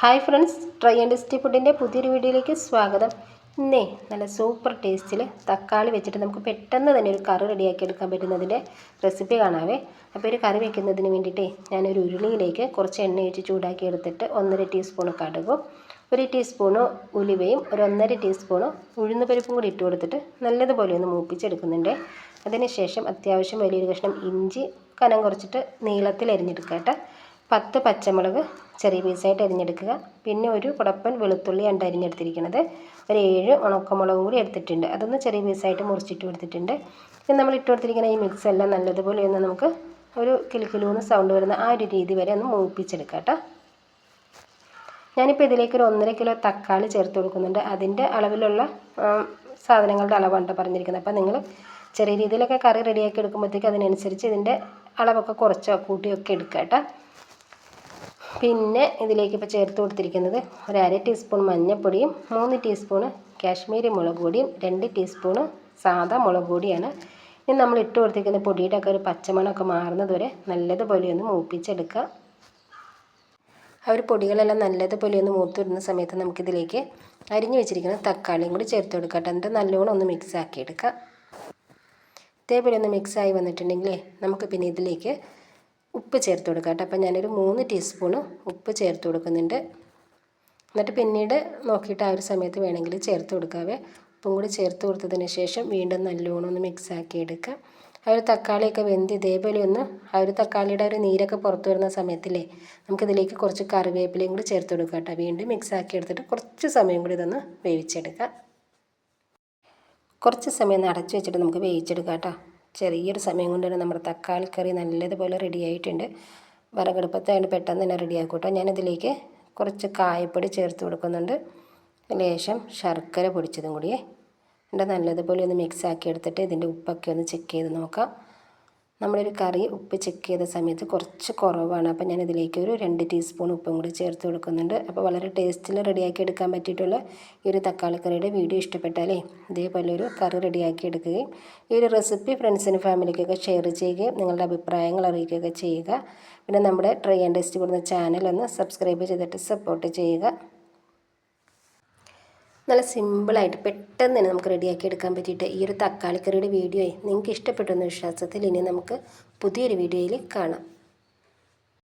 Hi friends try and tasty ഫുഡിന്റെ പുതിയൊരു വീഡിയോയിലേക്ക് സ്വാഗതം. ഇന്നേ നല്ല സൂപ്പർ ടേസ്റ്റിൽ തക്കാളി വെച്ചിട്ട് നമുക്ക് പെട്ടെന്ന് തന്നെ ഒരു കറി റെഡിയാക്കി എടുക്കാൻ പറ്റുന്നതിന്റെ റെസിപ്പി കാണാവേ. അപ്പോൾ ഒരു കറി വെക്കുന്നതിന് വേണ്ടിയിട്ടേ ഞാനൊരു ഉരുളിയിലേക്ക് കുറച്ച് എണ്ണ ഒഴിച്ച് ചൂടാക്കി എടുത്തിട്ട് ഒന്നര ടീസ്പൂൺ കടുകും ഒരു ടീസ്പൂണ് ഉലുവയും ഒരു ഒന്നര ടീസ്പൂണ് ഉഴുന്ന് പരിപ്പും കൂടി ഇട്ട് കൊടുത്തിട്ട് നല്ലതുപോലെ ഒന്ന് മൂപ്പിച്ചെടുക്കുന്നുണ്ട്. അതിനുശേഷം അത്യാവശ്യം വലിയൊരു കഷ്ണം ഇഞ്ചി കനം കുറച്ചിട്ട് നീളത്തിൽ അരിഞ്ഞെടുക്കാം കേട്ടോ. പത്ത് പച്ചമുളക് ചെറിയ പീസായിട്ട് അരിഞ്ഞെടുക്കുക. പിന്നെ ഒരു കുടപ്പൻ വെളുത്തുള്ളി ഉണ്ട് അരിഞ്ഞെടുത്തിരിക്കുന്നത്. ഒരു ഏഴ് ഉണക്കമുളകും കൂടി എടുത്തിട്ടുണ്ട്. അതൊന്ന് ചെറിയ പീസായിട്ട് മുറിച്ചിട്ട് കൊടുത്തിട്ടുണ്ട്. പിന്നെ നമ്മൾ ഇട്ട് കൊടുത്തിരിക്കുന്ന ഈ മിക്സ് എല്ലാം നല്ലതുപോലെ ഒന്ന് നമുക്ക് ഒരു കിലുക്കിലൂന്ന് സൗണ്ട് വരുന്ന ആ ഒരു രീതി വരെ ഒന്ന് മൂപ്പിച്ചെടുക്കാം കേട്ടോ. ഞാനിപ്പോൾ ഇതിലേക്ക് ഒരു ഒന്നര കിലോ തക്കാളി ചേർത്ത് കൊടുക്കുന്നുണ്ട്. അതിന്റെ അളവിലുള്ള സാധനങ്ങളുടെ അളവാണ് പറഞ്ഞിരിക്കുന്നത്. അപ്പോൾ നിങ്ങൾ ചെറിയ രീതിയിലൊക്കെ കറി റെഡിയാക്കി എടുക്കുമ്പോഴത്തേക്ക് അതിനനുസരിച്ച് ഇതിന്റെ അളവൊക്കെ കുറച്ചോ കൂട്ടിയൊക്കെ എടുക്കുക കേട്ടോ. പിന്നെ ഇതിലേക്ക് ഇപ്പോൾ ചേർത്ത് കൊടുത്തിരിക്കുന്നത് ഒരു അര ടീസ്പൂൺ മഞ്ഞൾപ്പൊടിയും മൂന്ന് ടീസ്പൂണ് കാശ്മീരി മുളക് പൊടിയും രണ്ട് ടീസ്പൂണ് സാധാ മുളക് പൊടിയാണ്. ഇനി നമ്മൾ ഇട്ട് കൊടുത്തിരിക്കുന്ന പൊടിയുടെ ഒക്കെ ഒരു പച്ചമണമൊക്കെ മാറുന്നത് വരെ നല്ലതുപോലെ ഒന്ന് മൂപ്പിച്ചെടുക്കുക. ആ ഒരു പൊടികളെല്ലാം നല്ലതുപോലെ ഒന്ന് മൂത്ത് വരുന്ന സമയത്ത് നമുക്കിതിലേക്ക് അരിഞ്ഞു വെച്ചിരിക്കുന്ന തക്കാളിയും കൂടി ചേർത്ത് കൊടുക്കട്ടെ എന്നിട്ട് നല്ലോണം ഒന്ന് മിക്സ് ആക്കി എടുക്കുക. ഇതേപോലെ ഒന്ന് മിക്സായി വന്നിട്ടുണ്ടെങ്കിൽ നമുക്ക് പിന്നെ ഇതിലേക്ക് ഉപ്പ് ചേർത്ത് കൊടുക്കാം കേട്ടോ. അപ്പം ഞാനൊരു മൂന്ന് ടീസ്പൂണ് ഉപ്പ് ചേർത്ത് കൊടുക്കുന്നുണ്ട്. എന്നിട്ട് പിന്നീട് നോക്കിയിട്ട് ആ ഒരു സമയത്ത് വേണമെങ്കിൽ ചേർത്ത് കൊടുക്കാവേ. ഉപ്പും കൂടി ചേർത്ത് കൊടുത്തതിന് ശേഷം വീണ്ടും നല്ലോണം ഒന്ന് മിക്സ് ആക്കി എടുക്കുക. ആ ഒരു തക്കാളിയൊക്കെ വെന്ത് ഇതേപോലെ ഒന്ന് ആ ഒരു തക്കാളിയുടെ ഒരു നീരൊക്കെ പുറത്തു വരുന്ന സമയത്തില്ലേ നമുക്കിതിലേക്ക് കുറച്ച് കറിവേപ്പിലയും കൂടി ചേർത്ത് കൊടുക്കുക കേട്ടോ. വീണ്ടും മിക്സ് ആക്കി എടുത്തിട്ട് കുറച്ച് സമയം കൂടി ഇതൊന്ന് വേവിച്ചെടുക്കുക. കുറച്ച് സമയം ഒന്ന് അടച്ചു വെച്ചിട്ട് നമുക്ക് വേവിച്ചെടുക്കാം കേട്ടോ. ചെറിയൊരു സമയം കൊണ്ട് തന്നെ നമ്മുടെ തക്കാളി കറി നല്ലതുപോലെ റെഡിയായിട്ടുണ്ട് അതിന് പെട്ടെന്ന് തന്നെ റെഡി ആക്കും കേട്ടോ ഞാനിതിലേക്ക് കുറച്ച് കായപ്പൊടി ചേർത്ത് കൊടുക്കുന്നുണ്ട്. ലേശം ശർക്കര പൊടിച്ചതും കൂടിയേ. എന്നിട്ട് നല്ലതുപോലെ ഒന്ന് മിക്സ് ആക്കി എടുത്തിട്ട് ഇതിന്റെ ഉപ്പൊക്കെ ഒന്ന് ചെക്ക് ചെയ്ത് നോക്കാം. നമ്മളൊരു കറി ഉപ്പ് ചെക്ക് ചെയ്ത സമയത്ത് കുറച്ച് കുറവാണ്. അപ്പോൾ ഞാൻ ഇതിലേക്ക് ഒരു രണ്ട് ടീസ്പൂൺ ഉപ്പും കൂടി ചേർത്ത് കൊടുക്കുന്നുണ്ട്. അപ്പോൾ വളരെ ടേസ്റ്റിൽ റെഡിയാക്കി എടുക്കാൻ പറ്റിയിട്ടുള്ള ഈ ഒരു തക്കാളി കറിയുടെ വീഡിയോ ഇഷ്ടപ്പെട്ടാലേ ഇതേപോലെ ഒരു കറി റെഡിയാക്കി എടുക്കുകയും ഈ ഒരു റെസിപ്പി ഫ്രണ്ട്സിനും ഫാമിലിക്കൊക്കെ ഷെയർ ചെയ്യുകയും നിങ്ങളുടെ അഭിപ്രായങ്ങൾ അറിയിക്കുകയൊക്കെ ചെയ്യുക. പിന്നെ നമ്മുടെ ട്രൈ ആൻഡ് ടെസ്റ്റ് കൂടുന്ന ചാനൽ ഒന്ന് സബ്സ്ക്രൈബ് ചെയ്തിട്ട് സപ്പോർട്ട് ചെയ്യുക. നല്ല സിമ്പിളായിട്ട് പെട്ടെന്ന് തന്നെ നമുക്ക് റെഡിയാക്കി എടുക്കാൻ പറ്റിയിട്ട് ഈ ഒരു തക്കാളിക്കറിയുടെ വീഡിയോയെ നിങ്ങൾക്ക് ഇഷ്ടപ്പെട്ടു എന്ന വിശ്വാസത്തിൽ ഇനി നമുക്ക് പുതിയൊരു വീഡിയോയിൽ കാണാം.